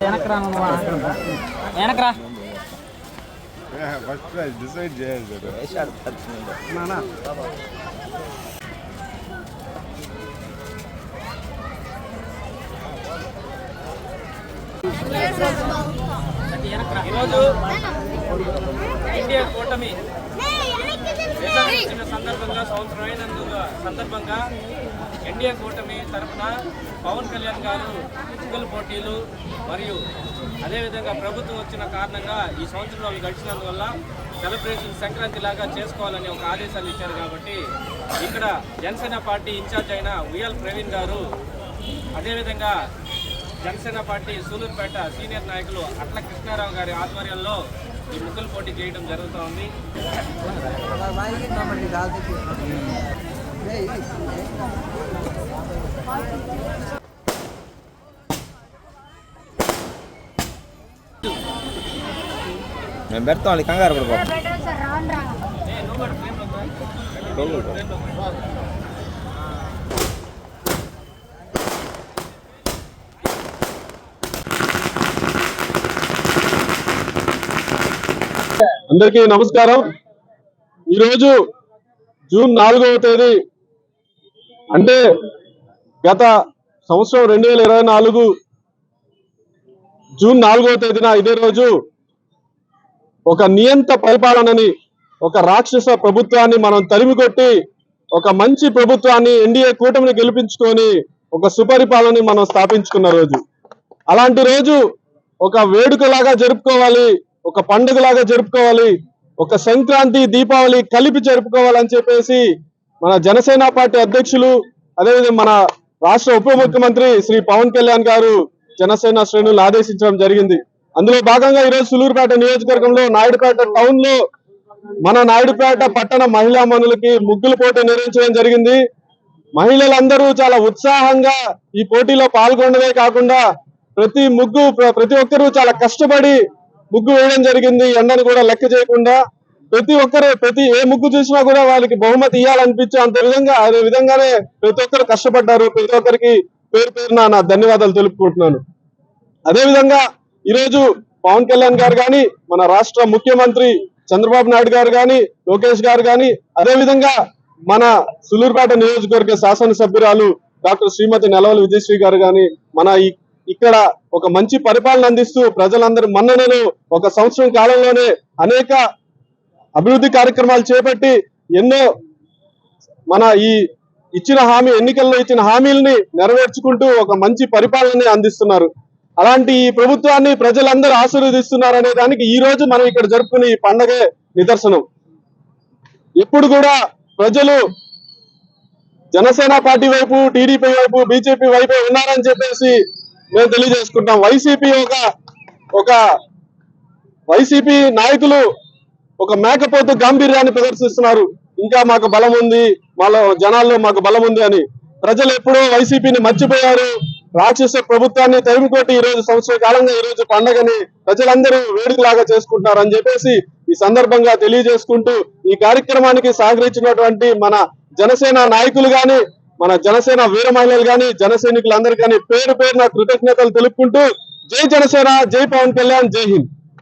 వెనక్రా వెనకరా first prize decide చేయాలి sir నానా ఈరోజు ఇండియా కూటమి ఇచ్చిన సందర్భంగా సంవత్సరం అయినందుకు సందర్భంగా ఎన్డీఏ కూటమి తరఫున పవన్ కళ్యాణ్ గారు ఎన్నికల పోటీలు మరియు అదేవిధంగా ప్రభుత్వం వచ్చిన కారణంగా ఈ సంవత్సరంలో గడిచినందువల్ల సెలబ్రేషన్ సంక్రాంతి లాగా చేసుకోవాలని ఒక ఆదేశాలు ఇచ్చారు కాబట్టి ఇక్కడ జనసేన పార్టీ ఇన్ఛార్జ్ అయిన ఉయ్యాల్ ప్రవీణ్ గారు అదేవిధంగా జనసేన పార్టీ సూలూరుపేట సీనియర్ నాయకులు అట్ల కృష్ణారావు గారి ఆధ్వర్యంలో ఈ ముగ్గులు పోటీ చేయడం జరుగుతోంది మేము పెడతాం కంగారు నువ్వు కూడా అందరికీ నమస్కారం. ఈరోజు జూన్ నాలుగవ తేదీ అంటే గత సంవత్సరం రెండు వేల ఇరవై నాలుగు జూన్ నాలుగవ తేదీన ఇదే రోజు ఒక నియంత పరిపాలనని ఒక రాక్షస ప్రభుత్వాన్ని మనం తరిమికొట్టి ఒక మంచి ప్రభుత్వాన్ని ఎన్డీఏ కూటమిని గెలిపించుకొని ఒక సుపరిపాలనని మనం స్థాపించుకున్న రోజు. అలాంటి రోజు ఒక వేడుకలాగా జరుపుకోవాలి. ఒక పండుగలాగా జరుపుకోవాలి. ఒక సంక్రాంతి దీపావళి కలిపి జరుపుకోవాలని చెప్పేసి మన జనసేన పార్టీ అధ్యక్షులు అదేవిధంగా మన రాష్ట్ర ఉప ముఖ్యమంత్రి శ్రీ పవన్ కళ్యాణ్ గారు జనసేన శ్రేణులు ఆదేశించడం జరిగింది. అందులో భాగంగా ఈరోజు సులూరుపేట నియోజకవర్గంలో నాయుడుపేట టౌన్లో మన నాయుడుపేట పట్టణ మహిళా మనులకి ముగ్గుల పోటీ నిర్వహించడం జరిగింది. మహిళలందరూ చాలా ఉత్సాహంగా ఈ పోటీలో పాల్గొనడమే కాకుండా ప్రతి ముగ్గు ప్ర- ప్రతి ఒక్కరూ చాలా కష్టపడి ముగ్గు వేయడం జరిగింది. ఎండను కూడా లెక్క చేయకుండా ప్రతి ఒక్కరు ప్రతి ఏ ముగ్గు చూసినా కూడా వాళ్ళకి బహుమతి ఇవ్వాలనిపించే అంత విధంగా అదే విధంగానే ప్రతి ఒక్కరు కష్టపడ్డారు. ప్రతి ఒక్కరికి పేరు పేరున నా ధన్యవాదాలు తెలుపుకుంటున్నాను. అదే విధంగా ఈరోజు పవన్ కళ్యాణ్ గారు గాని మన రాష్ట్ర ముఖ్యమంత్రి చంద్రబాబు నాయుడు గారు గాని లోకేష్ గారు గాని అదే విధంగా మన సులూరుపేట నియోజకవర్గ శాసనసభ్యురాలు డాక్టర్ శ్రీమతి నెలవల విజయశ్రీ గారు గాని మన ఈ ఇక్కడ ఒక మంచి పరిపాలన అందిస్తూ ప్రజలందరి మన్ననలు ఒక సంవత్సరం కాలంలోనే అనేక అభివృద్ధి కార్యక్రమాలు చేపట్టి ఎన్నో మన ఈ ఇచ్చిన హామీ ఎన్నికల్లో ఇచ్చిన హామీలని నెరవేర్చుకుంటూ ఒక మంచి పరిపాలనని అందిస్తున్నారు. అలాంటి ఈ ప్రభుత్వాన్ని ప్రజలందరూ ఆశీర్వదిస్తున్నారు అనే దానికి ఈ రోజు మనం ఇక్కడ జరుపుకునే ఈ పండగే నిదర్శనం. ఎప్పుడు కూడా ప్రజలు జనసేన పార్టీ వైపు టీడీపీ వైపు బీజేపీ వైపు ఉన్నారని చెప్పేసి మేము తెలియజేసుకుంటాం వైసీపీ ఒక ఒక వైసీపీ నాయకులు ఒక మేకపోతు గాంభీర్యాన్ని ప్రదర్శిస్తున్నారు. ఇంకా మాకు బలం ఉంది మాలో జనాల్లో మాకు బలం ఉంది అని. ప్రజలు ఎప్పుడో వైసీపీని మర్చిపోయారు. రాక్షస ప్రభుత్వాన్ని తరిమికొట్టి ఈ రోజు సంవత్సర కాలంగా ఈ రోజు పండగని ప్రజలందరూ వేడుకలాగా చేసుకుంటున్నారు అని చెప్పేసి ఈ సందర్భంగా తెలియజేసుకుంటూ ఈ కార్యక్రమానికి సహకరించినటువంటి మన జనసేన నాయకులు గాని మన జనసేన వీర మహిళలు కానీ జన సైనికులందరూ కానీ పేరు పేరున కృతజ్ఞతలు తెలుపుకుంటూ జై జనసేన జై పవన్ కళ్యాణ్ జై హింద్.